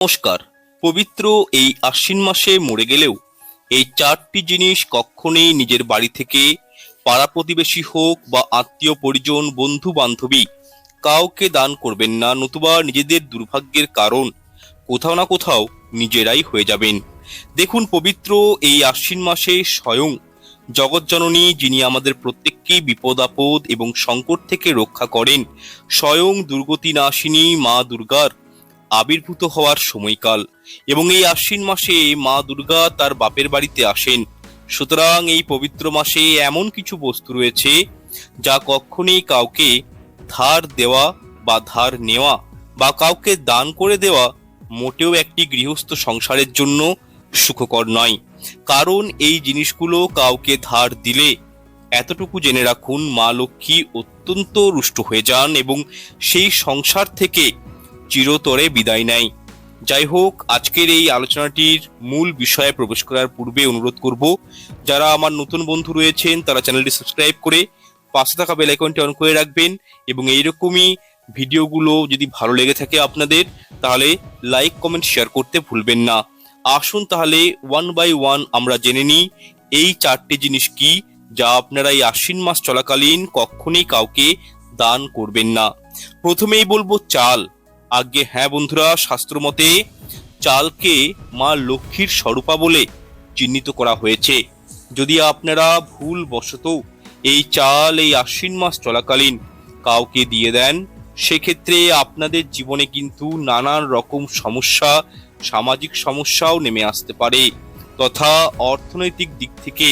নমস্কার। পবিত্র এই আশ্বিন মাসে মরে গেলেও এই চারটি জিনিস কখনোই নিজের বাড়ি থেকে পাড়া প্রতিবেশী হোক বা আত্মীয় পরিজন বন্ধু বান্ধবী কাউকে দান করবেন না, নতুবা নিজেদের দুর্ভাগ্যের কারণ কোথাও না কোথাও নিজেরাই হয়ে যাবেন। দেখুন, পবিত্র এই আশ্বিন মাসে স্বয়ং জগৎজননী যিনি আমাদের প্রত্যেককেই বিপদ, আপদ এবং সংকট থেকে রক্ষা করেন, স্বয়ং দুর্গতি নাশিনী মা দুর্গার আবির্ভূত হওয়ার সময়কাল। এবং এই আশ্বিন মাসে মা দুর্গা তার বাপের বাড়িতে আসেন। সুতরাং এই পবিত্র মাসে এমন কিছু বস্তু রয়েছে, যা কখনোই কাউকে ধার দেওয়া বা ধার নেওয়া বা কাউকে দান করে দেওয়া মোটেও একটি গৃহস্থ সংসারের জন্য সুখকর নয়। কারণ এই জিনিসগুলো কাউকে ধার দিলে এতটুকু জেনে রাখুন, মা লক্ষ্মী অত্যন্ত রুষ্ট হয়ে যান এবং সেই সংসার থেকে চিরতরে বিদায় নেয়। যাই হোক আজকের এই আলোচনাটির মূল বিষয়ে প্রবেশ করার পূর্বে অনুরোধ করব, যারা আমার নতুন বন্ধু রয়েছেন, তারা চ্যানেলটি সাবস্ক্রাইব করে পাশে থাকা বেল আইকনটি অন করে রাখবেন এবং এইরকমই ভিডিওগুলো যদি ভালো লেগে থাকে আপনাদের, তাহলে লাইক, কমেন্ট, শেয়ার করতে ভুলবেন না। আসুন তাহলে ওয়ান বাই ওয়ান আমরা জেনে নিই, এই চারটি জিনিস কি যা আপনারা এই আশ্বিন মাস চলাকালীন কখনোই কাউকে দান করবেন না। প্রথমেই বলব চাল। আজ্ঞে হ্যাঁ বন্ধুরা শাস্ত্র মতে চালকে মা লক্ষ্মীর স্বরূপা বলে চিহ্নিত করা হয়েছে। যদি আপনারা ভুল বশত এই চাল, এই আশ্বিন মাস চলাকালীন কাউকে দিয়ে দেন, সেক্ষেত্রে আপনাদের জীবনে কিন্তু নানান রকম সমস্যা, সামাজিক সমস্যাও নেমে আসতে পারে, তথা অর্থনৈতিক দিক থেকে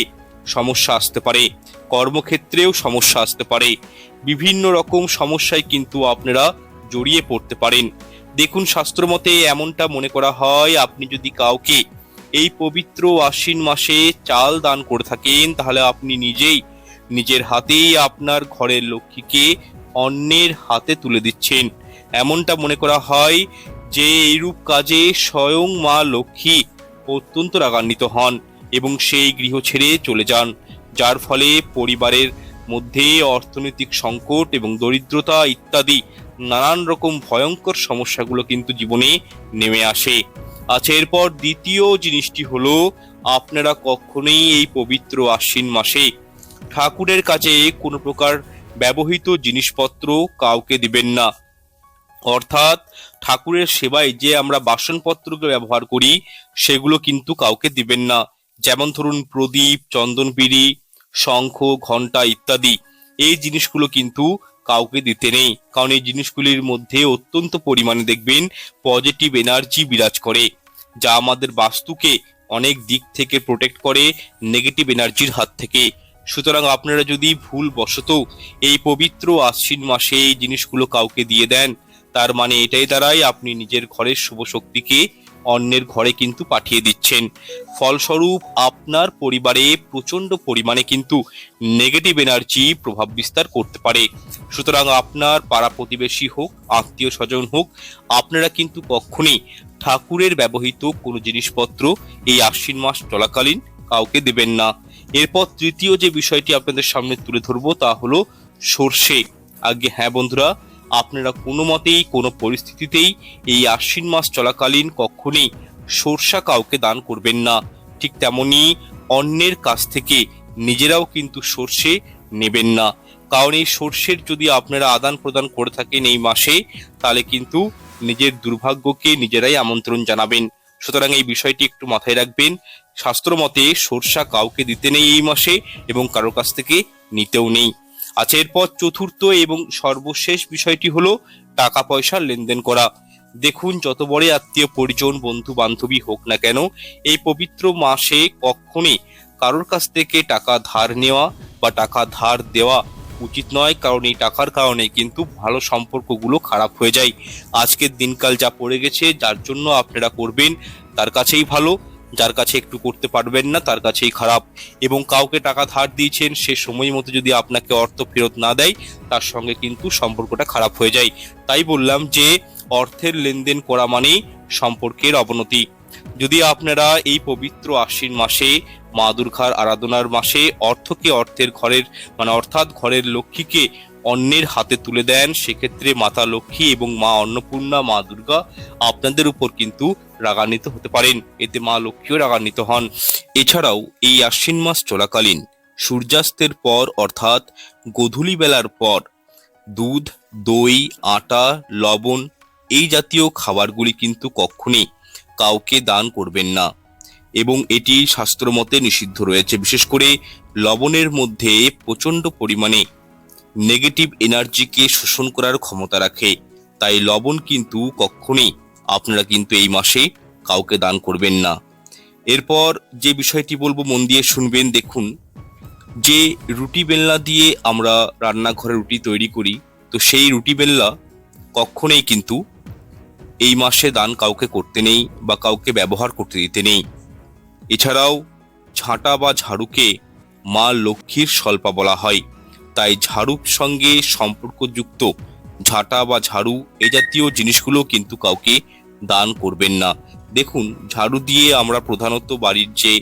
সমস্যা আসতে পারে, কর্মক্ষেত্রেও সমস্যা আসতে পারে। বিভিন্ন রকম সমস্যায় কিন্তু আপনারা জড়িয়ে পড়তে পারেন। দেখুন শাস্ত্র মতে এমনটা মনে করা হয়, আপনি যদি কাউকে এই পবিত্র আশ্বিন মাসে চাল দান করে থাকেন, তাহলে আপনি নিজেই নিজের হাতেই আপনার ঘরের লক্ষ্মীকে অন্যের হাতে তুলে দিচ্ছেন। এমনটা মনে করা হয় যে এইরূপ কাজে স্বয়ং মা লক্ষ্মী অত্যন্ত রাগান্বিত হন এবং সেই গৃহ ছেড়ে চলে যান। যার ফলে পরিবারের মধ্যে অর্থনৈতিক সংকট এবং দরিদ্রতা ইত্যাদি নানান রকম ভয়ঙ্কর সমস্যাগুলো কিন্তু জীবনে নেমে আসে। আচ্ছা এরপর দ্বিতীয় জিনিসটি হলো, আপনারা কখনোই এই পবিত্র আশ্বিন মাসে ঠাকুরের কাছে কোনো প্রকার ব্যবহৃত জিনিসপত্র কাউকে দিবেন না। অর্থাৎ ঠাকুরের সেবায় যে আমরা বাসনপত্রকে ব্যবহার করি, সেগুলো কিন্তু কাউকে দিবেন না। যেমন ধরুন প্রদীপ চন্দন পিড়ি শঙ্খ ঘণ্টা ইত্যাদি। এই জিনিসগুলো কিন্তু কাউকে দিতে নেই। কারণ এই জিনিসগুলির মধ্যে অত্যন্ত পরিমাণে দেখবেন পজিটিভ এনার্জি বিরাজ করে, যা আমাদের বাস্তুকে অনেক দিক থেকে প্রোটেক্ট করে নেগেটিভ এনার্জির হাত থেকে। সুতরাং আপনারা যদি ভুল বশত এই পবিত্র আশ্বিন মাসে এই জিনিসগুলো কাউকে দিয়ে দেন, তার মানে এটাই দ্বারাই আপনি নিজের ঘরের শুভ শক্তিকে অন্যের ঘরে কিন্তু পাঠিয়ে দিচ্ছেন। ফলস্বরূপ আপনার পরিবারে প্রচণ্ড পরিমাণে কিন্তু নেগেটিভ এনার্জি প্রভাব বিস্তার করতে পারে। সুতরাং আপনার পাড়া প্রতিবেশী হোক, আত্মীয় স্বজন হোক, আপনারা কিন্তু কখনই ঠাকুরের ব্যবহৃত কোনো জিনিসপত্র এই আশ্বিন মাস চলাকালীন কাউকে দেবেন না। এরপর তৃতীয় যে বিষয়টি আপনাদের সামনে তুলে ধরবো তা হলো সর্ষে। আগে হ্যাঁ বন্ধুরা আপনারা কোনো মতেই, কোনো পরিস্থিতিতেই এই আশ্বিন মাস চলাকালীন কখনই সর্ষা কাউকে দান করবেন না। ঠিক তেমনি অন্যের কাছ থেকে নিজেরাও কিন্তু সর্ষে নেবেন না। কারণ এই সর্ষের যদি আপনারা আদান প্রদান করে থাকেন এই মাসে, তাহলে কিন্তু নিজের দুর্ভাগ্যকে নিজেরাই আমন্ত্রণ জানাবেন। সুতরাং এই বিষয়টি একটু মাথায় রাখবেন, শাস্ত্র মতে সর্ষা কাউকে দিতে নেই এই মাসে এবং কারও কাছ থেকে নিতেও নেই। আচ্ছা এরপর চতুর্থ এবং সর্বশেষ বিষয়টি হলো টাকা পয়সার লেনদেন করা। দেখুন, যত বড় আত্মীয় পরিজন বন্ধু বান্ধবী হোক না কেন, এই পবিত্র মাসে কখনই কারোর কাছ থেকে টাকা ধার নেওয়া বা টাকা ধার দেওয়া উচিত নয়, কারণ এই টাকার কারণে কিন্তু ভালো সম্পর্কগুলো খারাপ হয়ে যায়। আজকের দিনকাল যা পড়ে গেছে, যার জন্য আপনারা করবেন, তার কাছেই ভালো। যার কাছে একটু করতে পারবেন না, তার কাছেই খারাপ। এবং কাউকে টাকা ধার দিয়েছেন, সে সময় মতো যদি আপনাকে অর্থ ফেরত না দেয়, তার সঙ্গে কিন্তু সম্পর্কটা খারাপ হয়ে যায়। তাই বললাম যে, অর্থের লেনদেন করা মানেই সম্পর্কের অবনতি। যদি আপনারা এই পবিত্র আশ্বিন মাসে, মা দুর্গার আরাধনার মাসে অর্থকে অর্থের ঘরের মানে অর্থাৎ ঘরের লক্ষ্মীকে অন্যের হাতে তুলে দেন, সেক্ষেত্রে মাতা লক্ষ্মী এবং মা অন্নপূর্ণা, মা দুর্গা আপনাদের উপর কিন্তু রাগান্বিত হতে পারেন। এতে মা লক্ষ্মীও রাগান্বিত হন। এছাড়াও এই আশ্বিন মাস চলাকালীন সূর্যাস্তের পর অর্থাৎ গোধূলি বেলার পর দুধ, দই, আটা, লবণ এই জাতীয় খাবারগুলি কিন্তু কখনই কাউকে দান করবেন না এবং এটি শাস্ত্রমতে নিষিদ্ধ রয়েছে। বিশেষ করে লবণের মধ্যে প্রচণ্ড পরিমাণে নেগেটিভ এনার্জিকে শোষণ করার ক্ষমতা রাখে। তাই লবণ কিন্তু কখনই আপনারা কিন্তু এই মাসে কাউকে দান করবেন না। এরপর যে বিষয়টি বলব মন দিয়ে শুনবেন, দেখুন, যে রুটি বেলনা দিয়ে আমরা রান্নাঘরে রুটি তৈরি করি, তো সেই রুটি বেলনা কখনোই কিন্তু এই মাসে দান কাউকে করতে নেই বা কাউকে ব্যবহার করতে দিতে নেই। এছাড়াও ঝাঁটা বা ঝাড়ুকে মা লক্ষ্মীর স্বল্পা বলা হয়। তাই ঝাড়ুর সঙ্গে সম্পর্কযুক্ত ঝাঁটা বা ঝাড়ু এ জাতীয় জিনিসগুলো কিন্তু কাউকে দান করবেন না। দেখুন, ঝাড়ু দিয়ে আমরা প্রধানত বাড়ির যে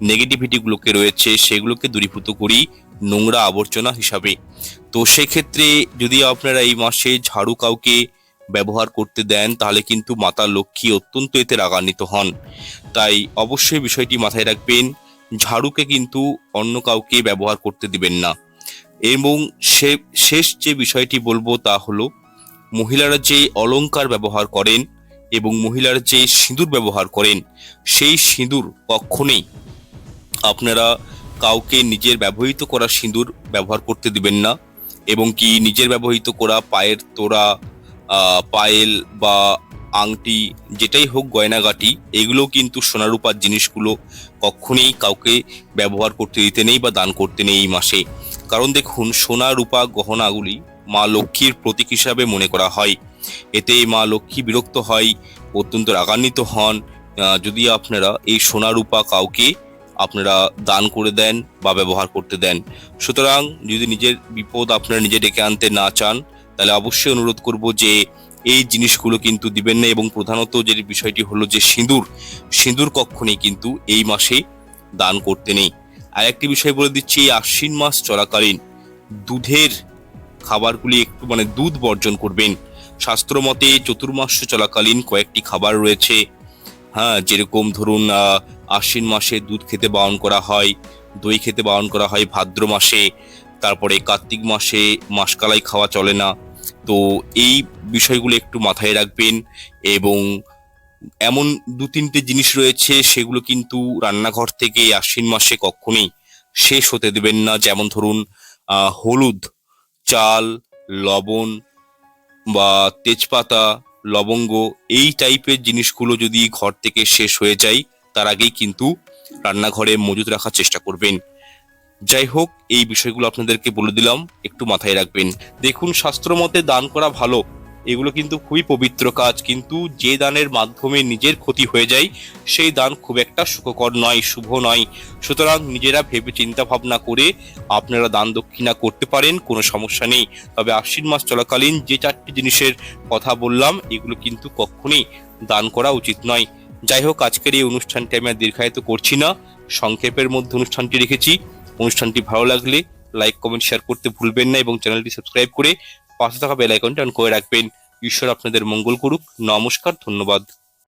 নেগেটিভিটিগুলোকে রয়েছে, সেগুলোকে দূরীভূত করি নোংরা আবর্জনা হিসাবে। তো সেক্ষেত্রে যদি আপনারা এই মাসে ঝাড়ু কাউকে ব্যবহার করতে দেন, তাহলে কিন্তু মাতা লক্ষ্মী অত্যন্ত এতে রাগান্বিত হন। তাই অবশ্যই বিষয়টি মাথায় রাখবেন, ঝাড়ুকে কিন্তু অন্য কাউকে ব্যবহার করতে দিবেন না। এবং সে, শেষ যে বিষয়টি বলব তা হলো, মহিলারা যে অলংকার ব্যবহার করেন এবং মহিলারা যে সিঁদুর ব্যবহার করেন, সেই সিঁদুর কখনোই আপনারা কাউকে নিজের ব্যবহৃত করা সিঁদুর ব্যবহার করতে দিবেন না এবং কি নিজের ব্যবহৃত করা পায়ের তোড়া পায়েল বা আংটি, যেটাই হোক গয়নাগাটি, এগুলো কিন্তু সোনারূপার জিনিসগুলো কখনোই কাউকে ব্যবহার করতে দিতে নেই বা দান করতে নেই এই মাসে। কারণ দেখুন, সোনা, রূপা গহনাগুলি মা লক্ষ্মীর প্রতীক হিসাবে মনে করা হয়। এতে মা লক্ষ্মী বিরক্ত হয়, অত্যন্ত রাগান্বিত হন। যদি আপনারা এই সোনা, রূপা কাউকে আপনারা দান করে দেন বা ব্যবহার করতে দেন। সুতরাং যদি নিজের বিপদ আপনারা নিজে ডেকে আনতে না চান, তাহলে অবশ্যই অনুরোধ করব যে এই জিনিসগুলো কিন্তু দিবেন না এবং প্রধানত যে বিষয়টি হলো যে সিঁদুর সিঁদুর কখনই কিন্তু এই মাসে দান করতে নেই। আর একটি বিষয় বলে দিচ্ছি, এই আশ্বিন মাস চলাকালীন দুধের খাবারগুলি একটু মানে দুধ বর্জন করবেন। শাস্ত্র মতে চতুর্মাস চলাকালীন কয়েকটি খাবার রয়েছে। হ্যাঁ যেরকম ধরুন আশ্বিন মাসে দুধ খেতে বারণ করা হয়, দই খেতে বারণ করা হয় ভাদ্র মাসে, তারপরে কার্তিক মাসে মাসকালাই খাওয়া চলে না। তো এই বিষয়গুলো একটু মাথায় রাখবেন এবং এমন দু তিনটে জিনিস রয়েছে, সেগুলো কিন্তু রান্নাঘর থেকে আশ্বিন মাসে কখনোই শেষ হতে দেবেন না। যেমন ধরুন হলুদ, চাল, লবণ বা তেজপাতা, লবঙ্গ, এই টাইপের জিনিসগুলো যদি ঘর থেকে শেষ হয়ে যায়, তার আগেই কিন্তু রান্নাঘরে মজুত রাখার চেষ্টা করবেন। যাই হোক, এই বিষয়গুলো আপনাদেরকে বলে দিলাম, একটু মাথায় রাখবেন। দেখুন শাস্ত্র মতে দান করা ভালো। এগুলো কিন্তু খুবই পবিত্র কাজ, কিন্তু যে দানের মাধ্যমে নিজের ক্ষতি হয়ে যায়, সেই দান খুব একটা সুখকর নয়, শুভ নয়। সুতরাং নিজেরা ভেবে চিন্তা ভাবনা করে আপনারা দান দক্ষিণা করতে পারেন, কোনো সমস্যা নেই। তবে আশ্বিন মাস চলাকালীন যে চারটি জিনিসের কথা বললাম, এগুলো কিন্তু কখনোই দান করা উচিত নয়। যাই হোক, আজকের এই অনুষ্ঠানটি আমি আর দীর্ঘায়িত করছি না। সংক্ষেপের মধ্যে অনুষ্ঠানটি রেখেছি। অনুষ্ঠানটি ভালো লাগলে লাইক, কমেন্ট, শেয়ার করতে ভুলবেন না এবং চ্যানেলটি সাবস্ক্রাইব করে পাশে থাকা বেল আইকনটি অন করে রাখবেন। ঈশ্বর আপনাদের মঙ্গল করুক। নমস্কার ধন্যবাদ।